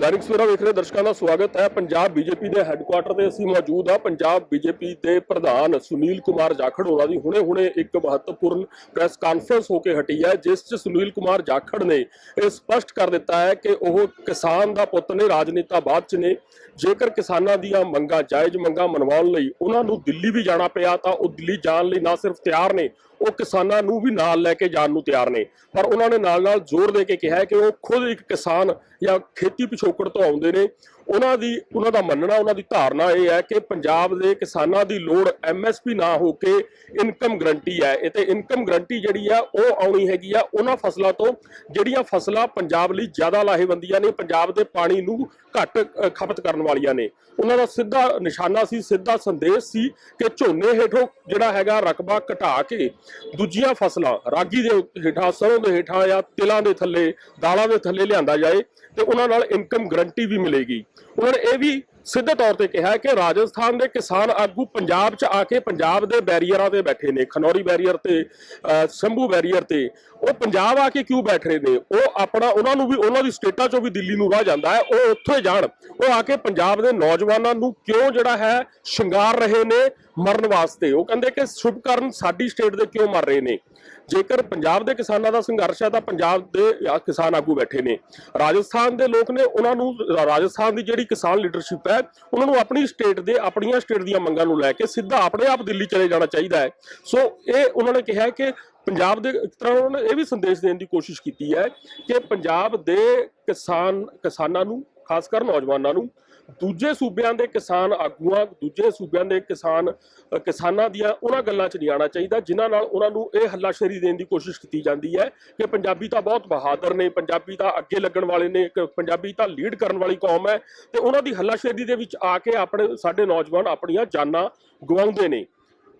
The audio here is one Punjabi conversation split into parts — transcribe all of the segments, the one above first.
ਦੈਨਿਕ ਸਵੇਰਾ ਵੇਖ ਰਹੇ ਦਰਸ਼ਕਾਂ ਦਾ ਸਵਾਗਤ ਹੈ। ਪੰਜਾਬ ਬੀਜੇਪੀ ਦੇ ਹੈੱਡਕੁਆਟਰ ਤੇ ਅਸੀਂ ਮੌਜੂਦ ਹਾਂ। ਪੰਜਾਬ ਬੀਜੇਪੀ ਦੇ ਪ੍ਰਧਾਨ ਸੁਨੀਲ ਕੁਮਾਰ ਜਾਖੜ ਹੋਰਾਂ ਦੀ ਹੁਣੇ-ਹੁਣੇ ਇੱਕ ਮਹੱਤਵਪੂਰਨ ਪ੍ਰੈਸ ਕਾਨਫਰੰਸ ਹੋ ਕੇ ਹਟੀ ਹੈ, ਜਿਸ 'ਚ ਸੁਨੀਲ ਕੁਮਾਰ ਜਾਖੜ ਨੇ ਇਹ ਸਪਸ਼ਟ ਕਰ ਦਿੱਤਾ ਹੈ ਕਿ ਉਹ ਕਿਸਾਨ ਦਾ ਪੁੱਤ ਨੇ ਰਾਜਨੇਤਾ ਬਾਅਦ 'ਚ ਨੇ। ਜੇਕਰ ਕਿਸਾਨਾਂ ਦੀਆਂ ਮੰਗਾਂ, ਜਾਇਜ਼ ਮੰਗਾਂ ਮਨਵਾਉਣ ਲਈ ਉਹਨਾਂ ਨੂੰ ਦਿੱਲੀ ਵੀ ਜਾਣਾ ਪਿਆ, ਤਾਂ ਉਹ ਦਿੱਲੀ ਜਾਣ ਲਈ ਨਾ ਸਿਰਫ ਤਿਆਰ ਨੇ ਉਹ ਕਿਸਾਨਾਂ ਨੂੰ ਵੀ ਨਾਲ ਲੈ ਕੇ ਜਾਣ ਨੂੰ ਤਿਆਰ ਨੇ। ਪਰ ਉਹਨਾਂ ਨੇ ਨਾਲ-ਨਾਲ ਜ਼ੋਰ ਦੇ ਕੇ ਕਿਹਾ ਕਿ ਉਹ ਖੁਦ ਇੱਕ ਕਿਸਾਨ ਜਾਂ ਖੇਤੀ ਪਿਛੋਕੜ ਤੋਂ ਆਉਂਦੇ ਨੇ। ਉਹਨਾਂ ਦੀ, ਉਹਨਾਂ ਦਾ ਮੰਨਣਾ, ਉਹਨਾਂ ਦੀ ਧਾਰਨਾ ਇਹ ਹੈ ਕਿ ਪੰਜਾਬ ਦੇ ਕਿਸਾਨਾਂ ਦੀ ਲੋੜ ਐਮਐਸਪੀ ਨਾ ਹੋ ਕੇ ਇਨਕਮ ਗਰੰਟੀ ਹੈ। ਇਹ ਤੇ ਇਨਕਮ ਗਰੰਟੀ ਜਿਹੜੀ ਆ, ਉਹ ਆਉਣੀ ਹੈਗੀ ਆ। ਉਹਨਾਂ ਫਸਲਾਂ ਤੋਂ ਜਿਹੜੀਆਂ ਫਸਲਾਂ ਪੰਜਾਬ ਲਈ ਜ਼ਿਆਦਾ ਲਾਹੇਵੰਦੀਆਂ ਨੇ, ਪੰਜਾਬ ਦੇ ਪਾਣੀ ਨੂੰ ਘੱਟ ਖਪਤ ਕਰਨ ਵਾਲੀਆਂ ਨੇ। ਉਹਨਾਂ ਦਾ ਸਿੱਧਾ ਨਿਸ਼ਾਨਾ ਸੀ, ਸਿੱਧਾ ਸੰਦੇਸ਼ ਸੀ ਕਿ ਝੋਨੇ ਹੇਠੋਂ ਜਿਹੜਾ ਹੈਗਾ ਰਕਬਾ ਘਟਾ ਕੇ ਦੂਜੀਆਂ ਫਸਲਾਂ ਰਾਗੀ ਦੇ ਹੇਠਾਂ, ਸਰੋਂ ਦੇ ਹੇਠਾਂ ਜਾਂ ਤਿਲਾਂ ਦੇ ਥੱਲੇ, ਦਾਲਾਂ ਦੇ ਥੱਲੇ ਲਿਆਂਦਾ ਜਾਏ ਤੇ ਉਹਨਾਂ ਨਾਲ ਇਨਕਮ ਗਰੰਟੀ ਵੀ ਮਿਲੇਗੀ। ਉਹਨਾਂ ਨੇ ਇਹ ਵੀ ਸਿੱਧੇ ਤੌਰ ਤੇ ਕਿਹਾ ਕਿ ਰਾਜਸਥਾਨ ਦੇ ਕਿਸਾਨ ਆਗੂ ਪੰਜਾਬ 'ਚ ਆ ਕੇ ਪੰਜਾਬ ਦੇ ਬੈਰੀਅਰਾਂ ਤੇ ਬੈਠੇ ਨੇ ਖਨੌਰੀ ਬੈਰੀਅਰ ਤੇ ਅ, ਸ਼ੰਭੂ ਬੈਰੀਅਰ ਤੇ। ਉਹ ਪੰਜਾਬ ਆ ਕੇ ਕਿਉਂ ਬੈਠ ਰਹੇ ਨੇ? ਉਹ ਆਪਣਾ ਉਹਨਾਂ ਨੂੰ ਵੀ ਉਹਨਾਂ ਦੀ ਸਟੇਟਾਂ 'ਚੋਂ ਵੀ ਦਿੱਲੀ ਨੂੰ ਰਾਹ ਜਾਂਦਾ ਹੈ ਉਹ ਉੱਥੇ ਜਾਣ। ਉਹ ਆ ਕੇ ਪੰਜਾਬ ਦੇ ਨੌਜਵਾਨਾਂ ਨੂੰ ਕਿਉਂ ਜਿਹੜਾ ਹੈ ਸ਼ਿੰਗਾਰ ਰਹੇ ਨੇ ਮਰਨ ਵਾਸਤੇ? ਉਹ ਕਹਿੰਦੇ ਕਿ ਸ਼ੁਭ ਕਰਨ ਸਾਡੀ ਸਟੇਟ ਦੇ ਕਿਉਂ ਮਰ ਰਹੇ ਨੇ? ਜੇਕਰ ਪੰਜਾਬ ਦੇ ਕਿਸਾਨਾਂ ਦਾ ਸੰਘਰਸ਼ ਹੈ ਤਾਂ ਪੰਜਾਬ ਦੇ ਕਿਸਾਨ ਆਗੂ ਬੈਠੇ ਨੇ। ਰਾਜਸਥਾਨ ਦੇ ਲੋਕ ਨੇ ਉਹਨਾਂ ਨੂੰ ਰਾਜਸਥਾਨ ਦੀ ਜਿਹੜੀ ਕਿਸਾਨ ਲੀਡਰਸ਼ਿਪ ਹੈ, ਉਹਨਾਂ ਨੂੰ ਆਪਣੀ ਸਟੇਟ ਦੇ, ਆਪਣੀਆਂ ਸਟੇਟ ਦੀਆਂ ਮੰਗਾਂ ਨੂੰ ਲੈ ਕੇ ਸਿੱਧਾ ਆਪਣੇ ਆਪ ਦਿੱਲੀ ਚਲੇ ਜਾਣਾ ਚਾਹੀਦਾ ਹੈ। ਸੋ ਇਹ ਉਹਨਾਂ ਨੇ ਕਿਹਾ ਕਿ ਪੰਜਾਬ ਦੇ, ਇੱਕ ਤਰ੍ਹਾਂ ਉਹਨਾਂ ਨੇ ਇਹ ਵੀ ਸੰਦੇਸ਼ ਦੇਣ ਦੀ ਕੋਸ਼ਿਸ਼ ਕੀਤੀ ਹੈ ਕਿ ਪੰਜਾਬ ਦੇ ਕਿਸਾਨ, ਕਿਸਾਨਾਂ ਨੂੰ, ਖਾਸ ਕਰ ਨੌਜਵਾਨਾਂ ਨੂੰ ਦੂਜੇ ਸੂਬਿਆਂ ਦੇ ਕਿਸਾਨ ਆਗੂਆਂ, ਦੂਜੇ ਸੂਬਿਆਂ ਦੇ ਕਿਸਾਨ ਕਿਸਾਨਾਂ ਦੀਆਂ ਉਹਨਾਂ ਗੱਲਾਂ 'ਚ ਨਹੀਂ ਆਉਣਾ ਚਾਹੀਦਾ, ਜਿਨ੍ਹਾਂ ਨਾਲ ਉਹਨਾਂ ਨੂੰ ਇਹ ਹੱਲਾਸ਼ੇਰੀ ਦੇਣ ਦੀ ਕੋਸ਼ਿਸ਼ ਕੀਤੀ ਜਾਂਦੀ ਹੈ ਕਿ ਪੰਜਾਬੀ ਤਾਂ ਬਹੁਤ ਬਹਾਦਰ ਨੇ, ਪੰਜਾਬੀ ਤਾਂ ਅੱਗੇ ਲੱਗਣ ਵਾਲੇ ਨੇ ਪੰਜਾਬੀ ਤਾਂ ਲੀਡ ਕਰਨ ਵਾਲੀ ਕੌਮ ਹੈ ਤੇ ਉਹਨਾਂ ਦੀ ਹੱਲਾਸ਼ੇਰੀ ਦੇ ਵਿੱਚ ਆ ਕੇ ਆਪਣੇ, ਸਾਡੇ ਨੌਜਵਾਨ ਆਪਣੀਆਂ ਜਾਨਾਂ ਗਵਾਉਂਦੇ ਨੇ।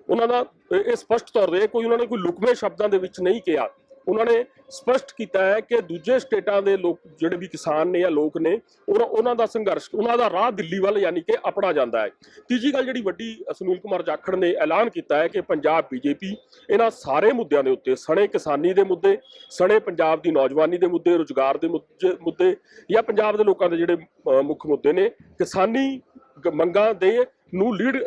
ਉਹਨਾਂ ਦਾ ਇਹ ਇਹ ਸਪਸ਼ਟ ਤੌਰ ਤੇ ਕੋਈ ਉਹਨਾਂ ਨੇ ਕੋਈ ਲੁਕਵੇਂ ਸ਼ਬਦਾਂ ਦੇ ਵਿੱਚ ਨਹੀਂ ਕਿਹਾ। ਉਹਨਾਂ ਨੇ ਸਪਸ਼ਟ ਕੀਤਾ ਹੈ ਕਿ ਦੂਜੇ ਸਟੇਟਾਂ ਦੇ ਲੋਕ ਜਿਹੜੇ ਵੀ ਕਿਸਾਨ ਨੇ ਜਾਂ ਲੋਕ ਨੇ, ਉਹਨਾਂ ਉਹਨਾਂ ਦਾ ਸੰਘਰਸ਼, ਉਹਨਾਂ ਦਾ ਰਾਹ ਦਿੱਲੀ ਵੱਲ ਯਾਨੀ ਕਿ ਆਪਣਾ ਜਾਂਦਾ ਹੈ। ਤੀਜੀ ਗੱਲ ਜਿਹੜੀ ਵੱਡੀ ਸੁਨੀਲ ਕੁਮਾਰ ਜਾਖੜ ਨੇ ਐਲਾਨ ਕੀਤਾ ਹੈ ਕਿ ਪੰਜਾਬ ਬੀਜੇਪੀ ਇਹਨਾਂ ਸਾਰੇ ਮੁੱਦਿਆਂ ਦੇ ਉੱਤੇ, ਸਣੇ ਕਿਸਾਨੀ ਦੇ ਮੁੱਦੇ, ਸਣੇ ਪੰਜਾਬ ਦੀ ਨੌਜਵਾਨੀ ਦੇ ਮੁੱਦੇ, ਰੁਜ਼ਗਾਰ ਦੇ ਮੁੱਦੇ- ਜਾਂ ਪੰਜਾਬ ਦੇ ਲੋਕਾਂ ਦੇ ਜਿਹੜੇ ਮੁੱਖ ਮੁੱਦੇ ਨੇ, ਕਿਸਾਨੀ ਮੰਗਾਂ ਦੇ ਨੂੰ ਲੀਡ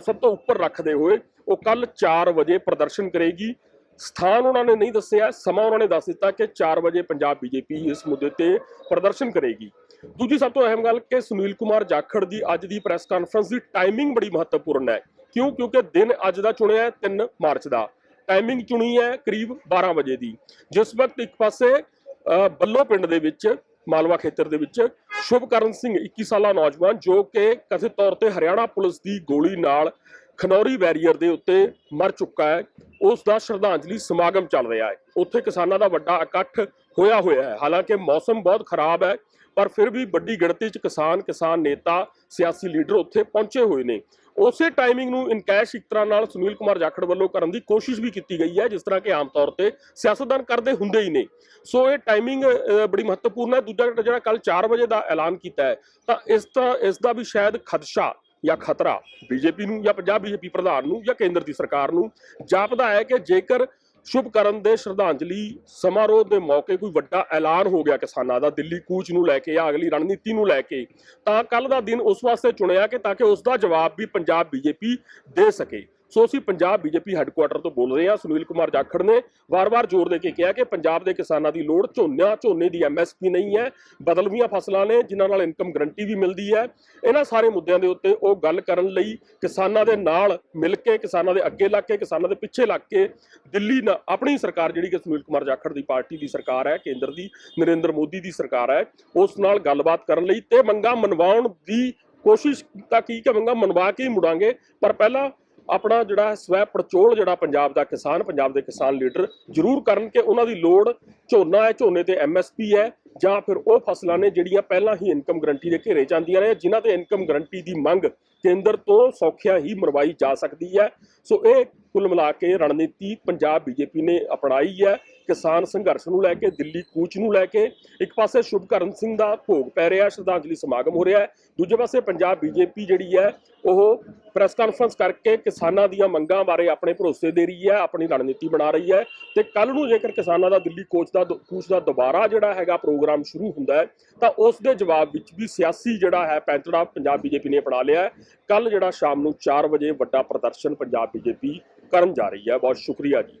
ਸਭ ਤੋਂ ਉੱਪਰ ਰੱਖਦੇ ਹੋਏ ਉਹ ਕੱਲ 4 ਵਜੇ ਪ੍ਰਦਰਸ਼ਨ ਕਰੇਗੀ। ਸਥਾਨ ਉਹਨਾਂ ਨੇ ਨਹੀਂ ਦੱਸਿਆ ਸਮਾਂ ਉਹਨਾਂ ਨੇ ਦੱਸ ਦਿੱਤਾ ਕਿ 4 ਵਜੇ ਪੰਜਾਬ ਬੀਜੇਪੀ ਇਸ ਮੁੱਦੇ ਤੇ ਪ੍ਰਦਰਸ਼ਨ ਕਰੇਗੀ। ਦੂਜੀ ਸਭ ਤੋਂ ਅਹਿਮ ਗੱਲ ਕਿ ਸੁਨੀਲ ਕੁਮਾਰ ਜਾਖੜ ਦੀ ਅੱਜ ਦੀ ਪ੍ਰੈਸ ਕਾਨਫਰੰਸ ਦੀ ਟਾਈਮਿੰਗ ਬੜੀ ਮਹੱਤਵਪੂਰਨ ਹੈ। ਕਿਉਂ? ਕਿਉਂਕਿ ਦਿਨ ਅੱਜ ਦਾ ਚੁਣਿਆ ਹੈ 3 ਮਾਰਚ ਦਾ। ਟਾਈਮਿੰਗ ਚੁਣੀ ਹੈ ਕਰੀਬ 12 ਵਜੇ ਦੀ। ਜਿਸ ਵਕਤ ਇੱਕ ਪਾਸੇ ਅ, ਬੱਲੋ ਪਿੰਡ ਦੇ ਵਿੱਚ ਮਾਲਵਾ ਖੇਤਰ ਦੇ ਵਿੱਚ ਸ਼ੁਭਕਰਨ ਸਿੰਘ 21 ਸਾਲਾ ਨੌਜਵਾਨ ਜੋ ਕਿ ਕਥਿਤ ਤੌਰ ਤੇ ਹਰਿਆਣਾ ਪੁਲਿਸ ਦੀ ਗੋਲੀ ਨਾਲ ਖਨੌਰੀ ਬੈਰੀਅਰ ਦੇ ਉੱਤੇ ਮਰ ਚੁੱਕਾ ਹੈ। ਉਸ ਦਾ ਸ਼ਰਧਾਂਜਲੀ ਸਮਾਗਮ ਚੱਲ ਰਿਹਾ ਹੈ। ਉੱਥੇ ਕਿਸਾਨਾਂ ਦਾ ਵੱਡਾ ਇਕੱਠ ਹੋਇਆ ਹੋਇਆ ਹੈ। ਹਾਲਾਂਕਿ ਮੌਸਮ ਬਹੁਤ ਖਰਾਬ ਹੈ, ਪਰ ਫਿਰ ਵੀ ਵੱਡੀ ਗਿਣਤੀ 'ਚ ਕਿਸਾਨ ਕਿਸਾਨ ਨੇਤਾ, ਸਿਆਸੀ ਲੀਡਰ ਉੱਥੇ ਪਹੁੰਚੇ ਹੋਏ ਨੇ। ਉਸੇ ਟਾਈਮਿੰਗ ਨੂੰ ਇਨਕੈਸ਼ ਇੱਕ ਤਰ੍ਹਾਂ ਨਾਲ ਸੁਨੀਲ ਕੁਮਾਰ ਜਾਖੜ ਵੱਲੋਂ ਕਰਨ ਦੀ ਕੋਸ਼ਿਸ਼ ਵੀ ਕੀਤੀ ਗਈ ਹੈ, ਜਿਸ ਤਰ੍ਹਾਂ ਕਿ ਆਮ ਤੌਰ ਤੇ ਸਿਆਸਤਦਾਨ ਕਰਦੇ ਹੁੰਦੇ ਹੀ ਨੇ। ਸੋ ਇਹ ਟਾਈਮਿੰਗ ਬੜੀ ਮਹੱਤਵਪੂਰਨ ਹੈ। ਦੂਜਾ ਜਿਹੜਾ ਕੱਲ 4 ਵਜੇ ਦਾ ਐਲਾਨ ਕੀਤਾ ਹੈ, ਤਾਂ ਇਸ ਦਾ ਇਸ ਦਾ ਵੀ ਸ਼ਾਇਦ ਖਦਸ਼ਾ ਜਾਂ ਖਤਰਾ ਬੀਜੇਪੀ ਨੂੰ ਜਾਂ ਪੰਜਾਬ ਬੀਜੇਪੀ ਪ੍ਰਧਾਨ ਨੂੰ ਜਾਂ ਕੇਂਦਰ ਦੀ ਸਰਕਾਰ ਨੂੰ ਜਾਪਦਾ ਹੈ ਕਿ ਜੇਕਰ ਸ਼ੁਭ ਕਰਨ ਦੇ ਸ਼ਰਧਾਂਜਲੀ ਸਮਾਰੋਹ ਦੇ ਮੌਕੇ ਕੋਈ ਵੱਡਾ ਐਲਾਨ ਹੋ ਗਿਆ ਕਿਸਾਨਾਂ ਦਾ, ਦਿੱਲੀ ਕੂਚ ਨੂੰ ਲੈ ਕੇ ਜਾਂ ਅਗਲੀ ਰਣਨੀਤੀ ਨੂੰ ਲੈ ਕੇ, ਤਾਂ ਕੱਲ ਦਾ ਦਿਨ ਉਸ ਵਾਸਤੇ ਚੁਣਿਆ ਕਿ ਤਾਂ ਕਿ ਉਸ ਦਾ ਜਵਾਬ ਵੀ ਪੰਜਾਬ ਬੀਜੇਪੀ ਦੇ ਸਕੇ। ਸੋ ਅਸੀਂ ਪੰਜਾਬ ਬੀਜੇਪੀ ਹੈੱਡਕੁਆਟਰ ਤੋਂ ਬੋਲ ਰਹੇ ਹਾਂ। ਸੁਨੀਲ ਕੁਮਾਰ ਜਾਖੜ ਨੇ ਵਾਰ-ਵਾਰ ਜ਼ੋਰ ਦੇ ਕੇ ਕਿਹਾ ਕਿ ਪੰਜਾਬ ਦੇ ਕਿਸਾਨਾਂ ਦੀ ਲੋੜ ਝੋਨਾ ਝੋਨੇ ਦੀ ਐਮਐਸਪੀ ਨਹੀਂ ਹੈ। ਬਦਲਵੀਆਂ ਫਸਲਾਂ ਨੇ, ਜਿਨ੍ਹਾਂ ਨਾਲ ਇਨਕਮ ਗਰੰਟੀ ਵੀ ਮਿਲਦੀ ਹੈ। ਇਹਨਾਂ ਸਾਰੇ ਮੁੱਦਿਆਂ ਦੇ ਉੱਤੇ ਉਹ ਗੱਲ ਕਰਨ ਲਈ ਕਿਸਾਨਾਂ ਦੇ ਨਾਲ ਮਿਲ ਕੇ, ਕਿਸਾਨਾਂ ਦੇ ਅੱਗੇ ਲੱਗ ਕੇ, ਕਿਸਾਨਾਂ ਦੇ ਪਿੱਛੇ ਲੱਗ ਕੇ ਦਿੱਲੀ ਨਾਲ ਆਪਣੀ ਸਰਕਾਰ ਜਿਹੜੀ ਕਿ ਸੁਨੀਲ ਕੁਮਾਰ ਜਾਖੜ ਦੀ ਪਾਰਟੀ ਦੀ ਸਰਕਾਰ ਹੈ, ਕੇਂਦਰ ਦੀ, ਨਰਿੰਦਰ ਮੋਦੀ ਦੀ ਸਰਕਾਰ ਹੈ, ਉਸ ਨਾਲ ਗੱਲਬਾਤ ਕਰਨ ਲਈ ਤੇ ਮੰਗਾਂ ਮਨਵਾਉਣ ਦੀ ਕੋਸ਼ਿਸ਼ ਤਾਂ ਕੀ ਕਿ ਮੰਗਾਂ ਮਨਵਾ ਕੇ ਹੀ ਮੁੜਾਂਗੇ। ਪਰ ਪਹਿਲਾਂ ਆਪਣਾ ਜਿਹੜਾ ਸਵੈ ਪੜਚੋਲ ਜਿਹੜਾ ਪੰਜਾਬ ਦਾ ਕਿਸਾਨ, ਪੰਜਾਬ ਦੇ ਕਿਸਾਨ ਲੀਡਰ ਜ਼ਰੂਰ ਕਰਨ ਕਿ ਉਹਨਾਂ ਦੀ ਲੋੜ ਝੋਨਾ ਹੈ, ਝੋਨੇ ਤੇ ਐਮਐਸਪੀ ਹੈ ਜਾਂ ਫਿਰ ਉਹ ਫਸਲਾਂ ਨੇ ਜਿਹੜੀਆਂ ਪਹਿਲਾਂ ਹੀ ਇਨਕਮ ਗਰੰਟੀ ਦੇ ਘੇਰੇ ਜਾਂਦੀਆਂ ਨੇ, ਜਿਨ੍ਹਾਂ ਤੇ ਇਨਕਮ ਗਰੰਟੀ ਦੀ ਮੰਗ ਕੇਂਦਰ ਤੋਂ ਸੌਖਿਆ ਹੀ ਮਰਵਾਈ ਜਾ ਸਕਦੀ ਹੈ। ਸੋ ਇਹ ਕੁੱਲ ਮਿਲਾ ਕੇ ਰਣਨੀਤੀ ਪੰਜਾਬ ਬੀਜੇਪੀ ਨੇ ਅਪਣਾਈ ਹੈ। ਕਿਸਾਨ ਸੰਘਰਸ਼ ਨੂੰ ਲੈ ਕੇ, ਦਿੱਲੀ ਕੂਚ ਨੂੰ ਲੈ ਕੇ, ਇੱਕ ਪਾਸੇ ਸ਼ੁਭਕਰਨ ਸਿੰਘ ਦਾ ਭੋਗ ਪੈ ਰਿਹਾ, ਸ਼ਰਧਾਂਜਲੀ ਸਮਾਗਮ ਹੋ ਰਿਹਾ ਹੈ, ਦੂਜੇ ਪਾਸੇ ਪੰਜਾਬ ਬੀਜੇਪੀ ਜਿਹੜੀ ਹੈ, ਉਹ ਪ੍ਰੈਸ ਕਾਨਫਰੰਸ ਕਰਕੇ ਕਿਸਾਨਾਂ ਦੀਆਂ ਮੰਗਾਂ ਬਾਰੇ ਆਪਣੇ ਭਰੋਸੇ ਦੇ ਰਹੀ ਹੈ, ਆਪਣੀ ਰਣਨੀਤੀ ਬਣਾ ਰਹੀ ਹੈ ਤੇ ਕੱਲ ਨੂੰ ਜੇਕਰ ਕਿਸਾਨਾਂ ਦਾ ਦਿੱਲੀ ਕੋਚ ਦਾ ਕੂਚ ਦਾ ਦੁਬਾਰਾ ਜਿਹੜਾ ਹੈਗਾ ਪ੍ਰੋਗਰਾਮ ਸ਼ੁਰੂ ਹੁੰਦਾ ਹੈ, ਤਾਂ ਉਸ ਦੇ ਜਵਾਬ ਵਿੱਚ ਵੀ ਸਿਆਸੀ ਜਿਹੜਾ ਹੈ ਪੈਂਤੜਾ ਪੰਜਾਬ ਬੀਜੇਪੀ ਨੇ ਅਪਣਾ ਲਿਆ ਹੈ। ਕੱਲ ਜਿਹੜਾ ਸ਼ਾਮ ਨੂੰ 4 ਵਜੇ ਵੱਡਾ ਪ੍ਰਦਰਸ਼ਨ ਪੰਜਾਬ ਬੀਜੇਪੀ ਕਰਨ ਜਾ ਰਹੀ ਹੈ। ਬਹੁਤ ਸ਼ੁਕਰੀਆ ਜੀ।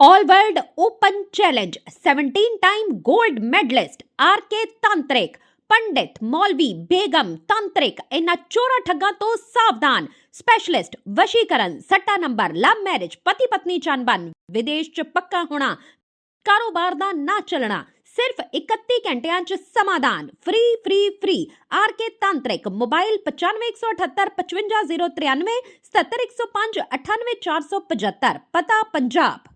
All World Open Challenge 17 time gold medalist RK Tantrik ਪੰਡਿਤ ਮੌਲਵੀ ਬੇਗਮ ਤੰਤਰਿਕ ਇਹਨਾਂ ਚੋਰਾ ਠੱਗਾਂ ਤੋਂ ਸਾਵਧਾਨ ਸਪੈਸ਼ਲਿਸਟ ਵਸ਼ੀਕਰਨ ਸੱਟਾ ਨੰਬਰ ਲਵ ਮੈਰਿਜ ਪਤੀ ਪਤਨੀ ਚੰਬਨ ਵਿਦੇਸ਼ ਚ ਪੱਕਾ ਹੋਣਾ ਕਾਰੋਬਾਰ ਦਾ ਨਾ ਚੱਲਣਾ ਸਿਰਫ 31 ਘੰਟਿਆਂ ਚ ਸਮਾਧਾਨ ਫ੍ਰੀ ਫ੍ਰੀ ਫ੍ਰੀ ਆਰਕੇ ਤਾਂਤਰਿਕ ਮੋਬਾਈਲ 9518 55093 77105 98475 ਪਤਾ ਪੰਜਾਬ